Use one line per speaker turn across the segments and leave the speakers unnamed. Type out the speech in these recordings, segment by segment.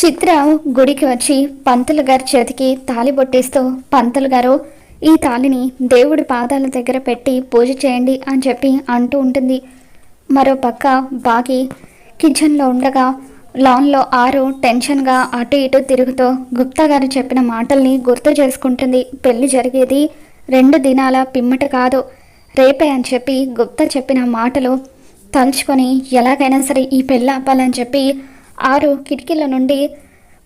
చిత్ర గుడికి వచ్చి పంతులు గారి చేతికి తాళి బొట్టేస్తూ పంతులు గారు ఈ తాళిని దేవుడి పాదాల దగ్గర పెట్టి పూజ చేయండి అని చెప్పి అంటూ ఉంటుంది. మరో పక్క బాగి కిచెన్లో ఉండగా లాన్లో ఆరు టెన్షన్గా అటు ఇటు తిరుగుతూ గుప్తా గారు చెప్పిన మాటల్ని గుర్తు చేసుకుంటుంది. పెళ్ళి జరిగేది రెండు దినాల పిమ్మట కాదు. రేపే అని చెప్పి గుప్తా చెప్పిన మాటలు తలుచుకొని ఎలాగైనా సరే ఈ పెళ్ళి ఆపాలని చెప్పి ఆరు కిటికీల నుండి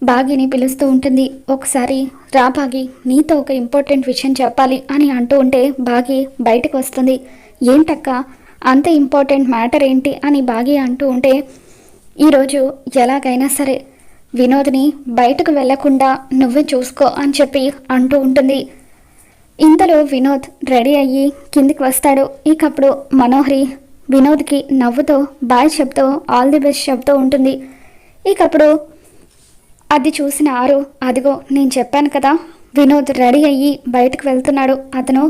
బాగిని పిలుస్తూ ఉంటుంది. ఒకసారి రా బాగి నీతో ఒక ఇంపార్టెంట్ విషయం చెప్పాలి అని అంటూ ఉంటే బాగి బయటకు వస్తుంది. ఏంటక్క అంత ఇంపార్టెంట్ మ్యాటర్ ఏంటి? అని బాగి అంటూ ఉంటే ఈరోజు ఎలాగైనా సరే వినోద్ని బయటకు వెళ్ళకుండా నువ్వే చూసుకో అని చెప్పి అంటూ ఉంటుంది. ఇంతలో వినోద్ రెడీ అయ్యి కిందికి వస్తాడు. ఇకప్పుడు మనోహరి వినోద్కి నవ్వుతో బాయ్ చెప్తూ ఆల్ ది బెస్ట్ చెప్తూ ఉంటుంది. ఇకప్పుడు అది చూసిన ఆరు అదిగో నేను చెప్పాను కదా వినోద్ రెడీ అయ్యి బయటకు వెళ్తున్నాడు. అతను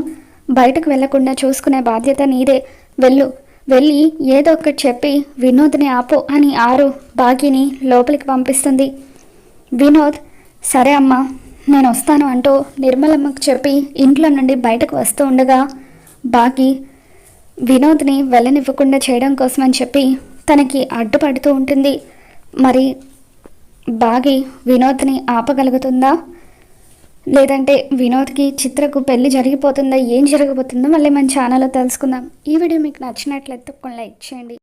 బయటకు వెళ్ళకుండా చూసుకునే బాధ్యత నీదే. వెళ్ళు. వెళ్ళి ఏదో ఒకటి చెప్పి వినోద్ని ఆపు అని ఆరు బాగిని లోపలికి పంపిస్తుంది. వినోద్ సరే అమ్మా నేను వస్తాను అంటూ నిర్మలమ్మకు చెప్పి ఇంట్లో నుండి బయటకు వస్తూ ఉండగా బాగి వినోద్ని వెళ్ళనివ్వకుండా చేయడం కోసమని చెప్పి తనకి అడ్డుపడుతూ ఉంటుంది. మరి బాగి వినోద్ని ఆపగలుగుతుందా? లేదంటే వినోద్కి చిత్రకు పెళ్ళి జరిగిపోతుందా? ఏం జరగబోతుందో మళ్ళీ మన ఛానల్లో తెలుసుకుందాం. ఈ వీడియో మీకు నచ్చినట్లయితే ఒక లైక్ చేయండి.